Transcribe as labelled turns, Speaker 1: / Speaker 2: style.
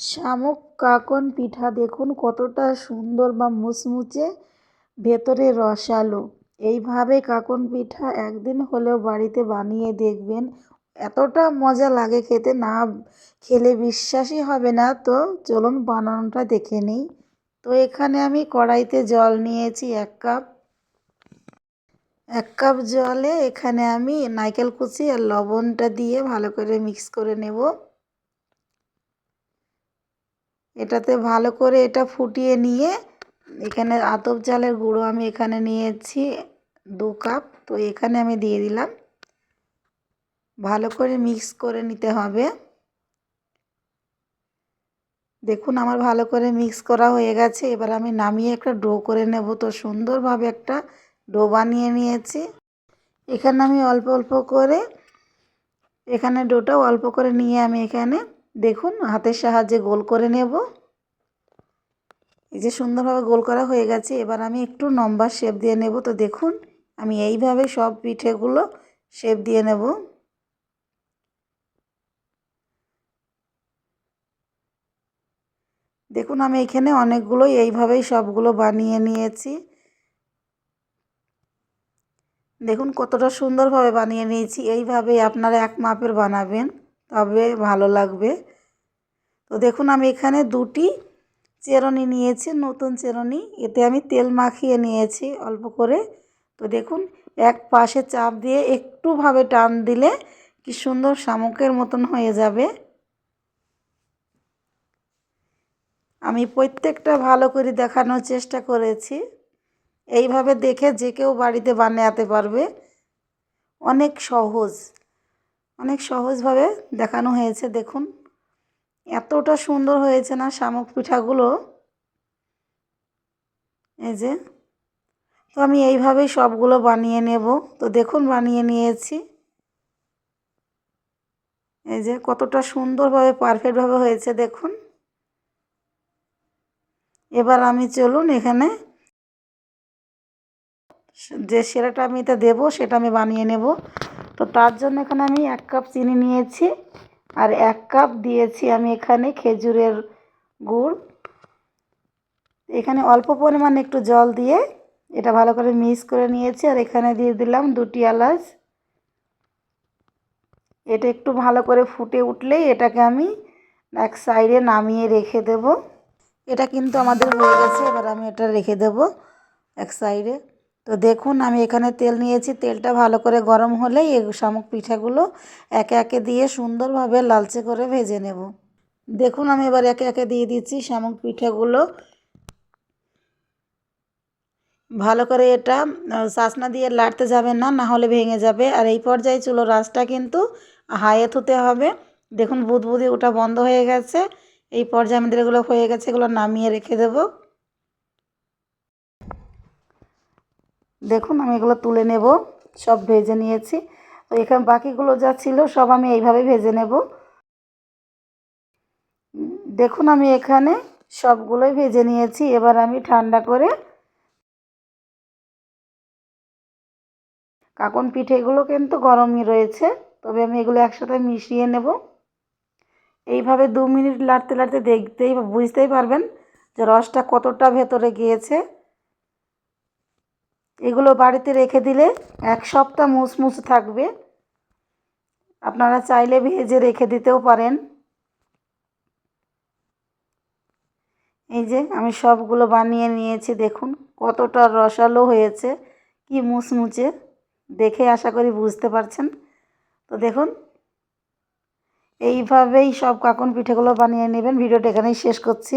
Speaker 1: শামুক কাকন পিঠা, দেখুন কতটা সুন্দর বা মুচমুচে, ভেতরে রসালো। এইভাবে কাকন পিঠা একদিন হলেও বাড়িতে বানিয়ে দেখবেন, এতটা মজা লাগে খেতে, না খেলে বিশ্বাসই হবে না। তো চলুন বানানোটা দেখে নিই। তো এখানে আমি কড়াইতে জল নিয়েছি এক কাপ। এক কাপ জলে এখানে আমি নারকেল কুচি আর লবণটা দিয়ে ভালো করে মিক্স করে নেব। এটাতে ভালো করে এটা ফুটিয়ে নিয়ে এখানে আতপ চালের গুঁড়ো আমি এখানে নিয়েছি দু কাপ। তো এখানে আমি দিয়ে দিলাম। ভালো করে মিক্স করে নিতে হবে। দেখুন আমার ভালো করে মিক্স করা হয়ে গেছে। এবার আমি নামিয়ে একটা ডো করে নেব। তো সুন্দরভাবে একটা ডো বানিয়ে নিয়েছি। এখানে আমি অল্প অল্প করে এখানে ডোটাও অল্প করে নিয়ে আমি এখানে দেখুন, হাতের সাহায্যে গোল করে নেব। এই যে সুন্দরভাবে গোল করা হয়ে গেছে, এবার আমি একটু নম্বর শেপ দিয়ে নেব। তো দেখুন, আমি এইভাবে সব পিঠেগুলো শেপ দিয়ে নেব। দেখুন, আমি এখানে অনেকগুলো এইভাবেই সবগুলো বানিয়ে নিয়েছি। দেখুন, কতটা সুন্দরভাবে বানিয়ে নিয়েছি। এইভাবেই আপনারা এক মাপের বানাবেন। তবে ভালো লাগবে। তো দেখুন, আমি এখানে দুটি চেরনি নিয়েছি, নতুন চেরনি। এতে আমি তেল মাখিয়ে নিয়েছি অল্প করে। তো দেখুন, এক পাশে চাপ দিয়ে একটুভাবে টান দিলে কি সুন্দর শামুকের মতন হয়ে যাবে। আমি প্রত্যেকটা ভালো করে দেখানোর চেষ্টা করেছি। এইভাবে দেখে যে কেউ বাড়িতে বানাতে পারবে। অনেক সহজ। অনেক সহজভাবে দেখানো হয়েছে, দেখুন। এতটা সুন্দর হয়েছে না শামুক পিঠাগুলো? এই যে, তো আমি এইভাবেই সবগুলো বানিয়ে নেব। তো দেখুন, বানিয়ে নিয়েছি। এই যে, কতটা সুন্দরভাবে, পারফেক্টভাবে হয়েছে, দেখুন। এবার আমি চলুন এখানে যে সেরাটা আমি এটা দেবো, সেটা আমি বানিয়ে নেব। তো তার জন্য এখানে আমি এক কাপ চিনি নিয়েছি আর এক কাপ দিয়েছি আমি এখানে খেজুরের গুড়। এখানে অল্প পরিমাণে একটু জল দিয়ে এটা ভালো করে মিক্স করে নিয়েছি আর এখানে দিয়ে দিলাম দুটি এলাচ। এটা একটু ভালো করে ফুটে উঠলেই এটাকে আমি এক সাইডে নামিয়ে রেখে দেব। এটা কিন্তু আমাদের হয়ে গেছে, এবার আমি এটা রেখে দেব এক সাইডে। তো দেখুন, আমি এখানে তেল নিয়েছি। তেলটা ভালো করে গরম হলেই এই শামুক পিঠাগুলো একে একে দিয়ে সুন্দরভাবে লালচে করে ভেজে নেব। দেখুন, আমি এবার একে একে দিয়ে দিচ্ছি শামুক পিঠাগুলো। ভালো করে এটা শাসনা দিয়ে লাড়তে যাবে না না হলে ভেঙে যাবে। আর এই পর্যায়ে চুলো রাসটা কিন্তু হায়ে থুতে হবে। দেখুন, বুদবুদি ওটা বন্ধ হয়ে গেছে। এই পর্যায়ে আমাদের এগুলো হয়ে গেছে এগুলো নামিয়ে রেখে দেব। দেখুন, আমি এগুলো তুলে নেব, সব ভেজে নিয়েছি। তো এখানে বাকিগুলো যা ছিল, সব আমি এইভাবে ভেজে নেব। দেখুন, আমি এখানে সবগুলোই ভেজে নিয়েছি। এবার আমি ঠান্ডা করে কাকন পিঠে এগুলো কিন্তু গরমই রয়েছে, তবে আমি এগুলো একসাথে মিশিয়ে নেব। এইভাবে দু মিনিট লাড়তে লাড়তে দেখতেই বুঝতেই পারবেন যে রসটা কতটা ভেতরে গিয়েছে। এগুলো বাড়িতে রেখে দিলে এক সপ্তাহ মুসমুস থাকবে। আপনারা চাইলে ভেজে রেখে দিতেও পারেন। এই যে আমি সবগুলো বানিয়ে নিয়েছি, দেখুন কতটা রসালো হয়েছে, কি মুচমুচে দেখে আশা করি বুঝতে পারছেন। তো দেখুন, এইভাবেই সব কাকন পিঠেগুলো বানিয়ে নেবেন। ভিডিওটা এখানেই শেষ করছি।